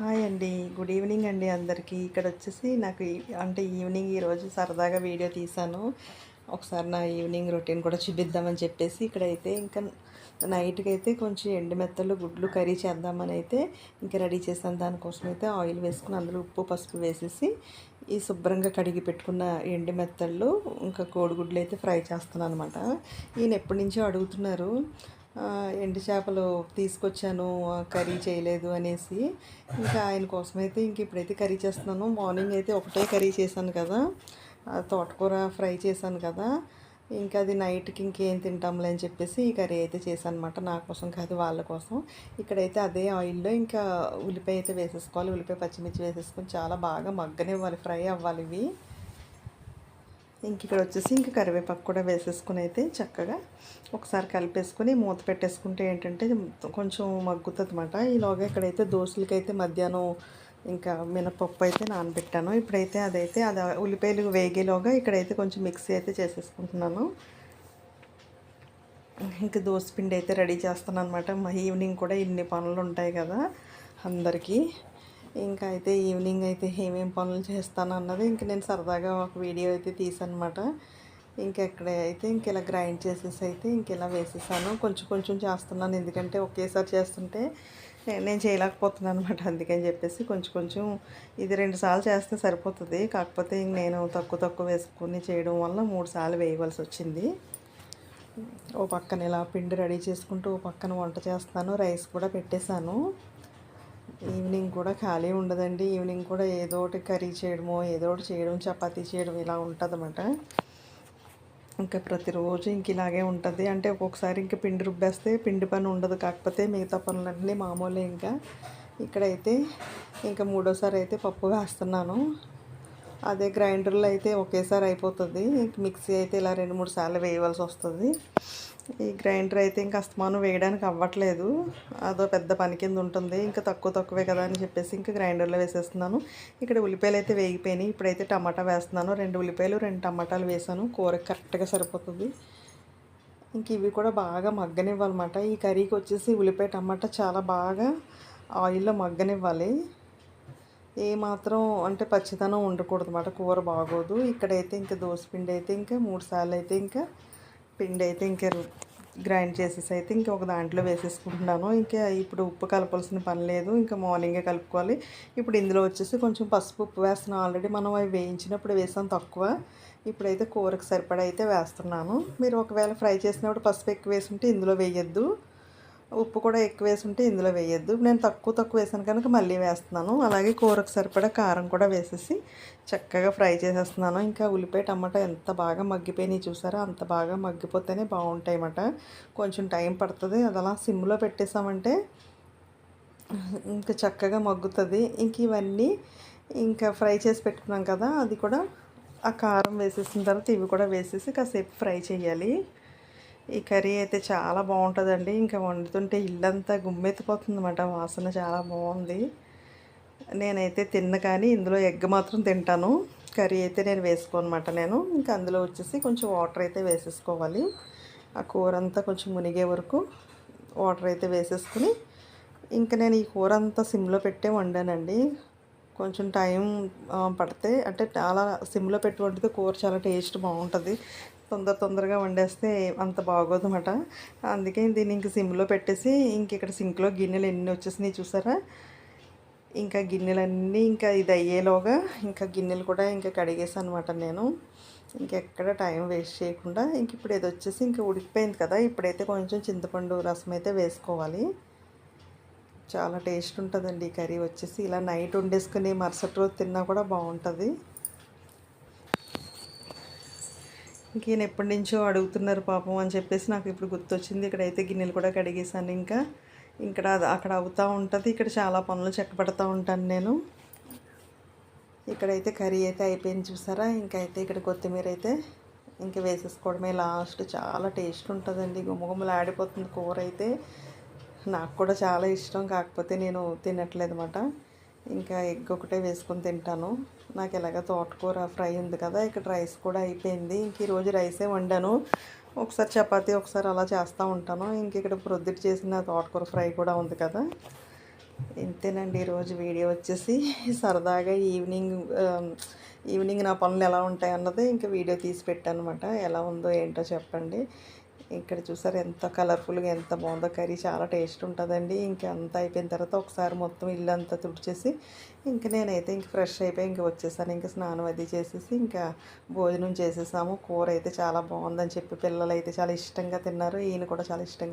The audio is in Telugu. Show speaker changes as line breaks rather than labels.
హాయ్ అండి. గుడ్ ఈవినింగ్ అండి అందరికీ. ఇక్కడ వచ్చేసి నాకు అంటే ఈవినింగ్ ఈరోజు సరదాగా వీడియో తీశాను. ఒకసారి నా ఈవినింగ్ రొటీన్ కూడా చూపిద్దామని చెప్పేసి ఇక్కడైతే ఇంకా నైట్కి అయితే కొంచెం ఎండు మెత్తలు గుడ్లు కర్రీ చేద్దామని అయితే ఇంకా రెడీ చేశాను. దానికోసం అయితే ఆయిల్ వేసుకుని అందులో ఉప్పు పసుపు వేసేసి ఈ శుభ్రంగా కడిగి పెట్టుకున్న ఎండు మెత్తళ్ళు ఇంకా కోడిగుడ్లు అయితే ఫ్రై చేస్తున్నాను అనమాట ఈయన ఎప్పటి నుంచో అడుగుతున్నారు ఎండు చేపలు తీసుకొచ్చాను కర్రీ చేయలేదు అనేసి. ఇంకా ఆయన కోసం అయితే ఇంక ఇప్పుడైతే కర్రీ చేస్తున్నాను. మార్నింగ్ అయితే ఒకటే కర్రీ చేశాను కదా. తోటకూర ఫ్రై చేశాను కదా. ఇంకా అది నైట్కి ఇంకేం తింటాంలే అని చెప్పేసి ఈ కర్రీ అయితే చేశాను అనమాట నా కోసం కాదు వాళ్ళ కోసం. ఇక్కడైతే అదే ఆయిల్లో ఇంకా ఉల్లిపాయ అయితే వేసేసుకోవాలి. ఉల్లిపాయ పచ్చిమిర్చి వేసేసుకొని చాలా బాగా మగ్గనివ్వాలి ఫ్రై అవ్వాలి ఇవి. ఇంక ఇక్కడ వచ్చేసి ఇంక కరివేపాకు కూడా వేసేసుకుని అయితే చక్కగా ఒకసారి కలిపేసుకొని మూత పెట్టేసుకుంటే ఏంటంటే కొంచెం మగ్గుతుంది అనమాట ఈలోగా ఇక్కడైతే దోశలకి అయితే మధ్యాహ్నం ఇంకా మినపప్పు అయితే నానబెట్టాను. ఇప్పుడైతే అదైతే అది ఉల్లిపాయలు వేగేలోగా ఇక్కడైతే కొంచెం మిక్సీ అయితే చేసేసుకుంటున్నాను. ఇంకా దోశ పిండి అయితే రెడీ చేస్తాను అనమాట మా ఈవినింగ్ కూడా ఇన్ని పనులు ఉంటాయి కదా అందరికీ. ఇంకా అయితే ఈవినింగ్ అయితే ఏమేం పనులు చేస్తాను అన్నది ఇంక నేను సరదాగా ఒక వీడియో అయితే తీసానమాట అనమాట ఇంకా అయితే ఇంక ఇలా గ్రైండ్ చేసేసి అయితే ఇంక ఇలా వేసేసాను. కొంచెం కొంచెం చేస్తున్నాను. ఎందుకంటే ఒకేసారి చేస్తుంటే నేను చేయలేకపోతున్నాను అనమాట అందుకని చెప్పేసి కొంచెం కొంచెం ఇది రెండు సార్లు చేస్తే సరిపోతుంది. కాకపోతే ఇంక నేను తక్కువ తక్కువ వేసుకొని చేయడం వల్ల మూడు సార్లు వేయవలసి వచ్చింది. ఓ పక్కన ఇలా పిండి రెడీ చేసుకుంటూ ఓ పక్కన వంట చేస్తాను రైస్ కూడా పెట్టేశాను. ఈవినింగ్ కూడా ఖాళీ ఉండదండి. ఈవినింగ్ కూడా ఏదో ఒకటి కర్రీ చేయడమో ఏదో ఒకటి చేయడం చపాతీ చేయడం ఇలా ఉంటుందన్నమాట. ఇంకా ప్రతిరోజు ఇంక ఇలాగే ఉంటుంది. అంటే ఒక్కొక్కసారి ఇంకా పిండి రుబ్బేస్తే పిండి పని ఉండదు. కాకపోతే మిగతా పనులన్నీ మామూలే ఇంకా. ఇక్కడైతే ఇంకా మూడోసారి అయితే పప్పు వేస్తున్నాను. అదే గ్రైండర్లో అయితే ఒకేసారి అయిపోతుంది. ఇంక మిక్సీ అయితే ఇలా రెండు మూడు సార్లు వేయవలసి వస్తుంది. ఈ గ్రైండర్ అయితే ఇంకా అస్తమానం వేయడానికి అవ్వట్లేదు. అదో పెద్ద పని కింద ఉంటుంది. ఇంకా తక్కువ తక్కువే కదా అని చెప్పేసి ఇంకా గ్రైండర్లో వేసేస్తున్నాను. ఇక్కడ ఉల్లిపాయలు అయితే వేగిపోయినాయి. ఇప్పుడైతే టమాటా వేస్తున్నాను. రెండు ఉల్లిపాయలు రెండు టమాటాలు వేసాను. కూర కరెక్ట్గా సరిపోతుంది. ఇంక ఇవి కూడా బాగా మగ్గనివ్వాలన్నమాట. ఈ కర్రీకి వచ్చేసి ఉల్లిపాయ టమాటా చాలా బాగా ఆయిల్లో మగ్గనివ్వాలి. ఏ మాత్రం అంటే పచ్చితనం ఉండకూడదు అన్నమాట కూర బాగోదు. ఇక్కడైతే ఇంకా దోశపిండి అయితే ఇంకా మూడు సార్లు అయితే ఇంకా పిండి అయితే ఇంకా గ్రైండ్ చేసేసి అయితే ఇంకా ఒక దాంట్లో వేసేసుకుంటున్నాను. ఇంకా ఇప్పుడు ఉప్పు కలపాల్సిన పని లేదు. ఇంకా మార్నింగే కలుపుకోవాలి. ఇప్పుడు ఇందులో వచ్చేసి కొంచెం పసుపు ఉప్పు వేస్తున్నాను ఆల్రెడీ మనం అవి వేయించినప్పుడు వేసాం తక్కువ. ఇప్పుడైతే కూరకు సరిపడా అయితే వేస్తున్నాను. మీరు ఒకవేళ ఫ్రై చేసినప్పుడు పసుపు ఎక్కువ వేసుంటే ఇందులో వేయద్దు. ఉప్పు కూడా ఎక్కువ వేసి ఉంటే ఇందులో వేయద్దు. నేను తక్కువ తక్కువ వేసాను కనుక మళ్ళీ వేస్తున్నాను. అలాగే కూరకు సరిపడా కారం కూడా వేసేసి చక్కగా ఫ్రై చేసేస్తున్నాను. ఇంకా ఉల్లిపాయ టమాటా ఎంత బాగా మగ్గిపోయినాయి చూసారా? అంత బాగా మగ్గిపోతేనే బాగుంటాయి అన్నమాట కొంచెం టైం పడుతుంది. అది అలా సిమ్లో పెట్టేసామంటే ఇంకా చక్కగా మగ్గుతుంది. ఇంక ఇవన్నీ ఇంకా ఫ్రై చేసి పెట్టుకున్నాం కదా అది కూడా ఆ కారం వేసేసిన తర్వాత ఇవి కూడా వేసేసి కాసేపు ఫ్రై చేయాలి. ఈ కర్రీ అయితే చాలా బాగుంటుందండి. ఇంకా వండుతుంటే ఇల్లంతా గుమ్మెత్తిపోతుందన్నమాట. వాసన చాలా బాగుంది. నేనైతే తిన్న కానీ ఇందులో ఎగ్ మాత్రం తింటాను. కర్రీ అయితే నేను వేసుకోనమాట నేను. ఇంకా అందులో వచ్చేసి కొంచెం వాటర్ అయితే వేసేసుకోవాలి. ఆ కూర అంతా కొంచెం మునిగే వరకు వాటర్ అయితే వేసేసుకుని ఇంకా నేను ఈ కూర అంతా సిమ్లో పెట్టే వండానండి. కొంచెం టైం పడితే అంటే చాలా సిమ్లో పెట్టి వండితే కూర చాలా టేస్ట్ బాగుంటుంది. తొందర తొందరగా వండేస్తే అంత బాగోదు అనమాట అందుకే దీన్ని ఇంక సిమ్లో పెట్టేసి ఇంక ఇక్కడ సింక్లో గిన్నెలు ఎన్ని వచ్చేసినాయి చూసారా? ఇంకా గిన్నెలన్నీ ఇంకా ఇది అయ్యేలోగా ఇంకా గిన్నెలు కూడా ఇంకా కడిగేసాను అనమాట నేను. ఇంకెక్కడ టైం వేస్ట్ చేయకుండా ఇంక ఇప్పుడు ఇది వచ్చేసి ఇంకా ఉడికిపోయింది కదా ఇప్పుడైతే కొంచెం చింతపండు రసం అయితే వేసుకోవాలి. చాలా టేస్ట్ ఉంటుందండి ఈ కర్రీ వచ్చేసి. ఇలా నైట్ వండేసుకుని మరుసటి రోజు తిన్నా కూడా బాగుంటుంది. ఇంక ఎప్పటి నుంచో అడుగుతున్నారు పాపం అని చెప్పేసి నాకు ఇప్పుడు గుర్తొచ్చింది. ఇక్కడైతే గిన్నెలు కూడా కడిగేసాను ఇంకా. ఇక్కడ అక్కడ అవుతూ ఉంటుంది. ఇక్కడ చాలా పనులు చెక్కబడతా ఉంటాను నేను. ఇక్కడైతే కర్రీ అయితే అయిపోయింది చూసారా? ఇంకైతే అయితే ఇక్కడ కొత్తిమీర అయితే ఇంకా వేసేసుకోవడమే. లాస్ట్ చాలా టేస్ట్ ఉంటుందండి. గుమ్మగుమ్మలు ఆడిపోతుంది కూర అయితే. నాకు కూడా చాలా ఇష్టం. కాకపోతే నేను తినట్లేదు అనమాట ఇంకా ఎగ్ ఒకటే వేసుకొని తింటాను. నాకు ఎలాగ తోటకూర ఫ్రై ఉంది కదా ఇక్కడ రైస్ కూడా అయిపోయింది. ఇంక ఈరోజు రైసే వండాను. ఒకసారి చపాతీ ఒకసారి అలా చేస్తూ ఉంటాను. ఇంక ఇక్కడ ప్రొద్దుటి చేసిన తోటకూర ఫ్రై కూడా ఉంది కదా. ఇంతేనండి ఈరోజు వీడియో వచ్చేసి సరదాగా ఈవినింగ్ ఈవినింగ్ నా పనులు ఎలా ఉంటాయి అన్నది ఇంకా వీడియో తీసి పెట్టాను అనమాట ఎలా ఉందో ఏంటో చెప్పండి. ఇక్కడ చూసారు ఎంత కలర్ఫుల్గా ఎంత బాగుందో. కర్రీ చాలా టేస్ట్ ఉంటుందండి. ఇంకా అంతా అయిపోయిన తర్వాత ఒకసారి మొత్తం ఇల్లు అంతా తుడిచేసి ఇంకా నేనైతే ఇంక ఫ్రెష్ అయిపోయి ఇంక వచ్చేసాను. ఇంకా స్నానం అది చేసేసి ఇంకా భోజనం చేసేసాము. కూర అయితే చాలా బాగుందని చెప్పి పిల్లలు అయితే చాలా ఇష్టంగా తిన్నారు. ఈయన కూడా చాలా ఇష్టంగా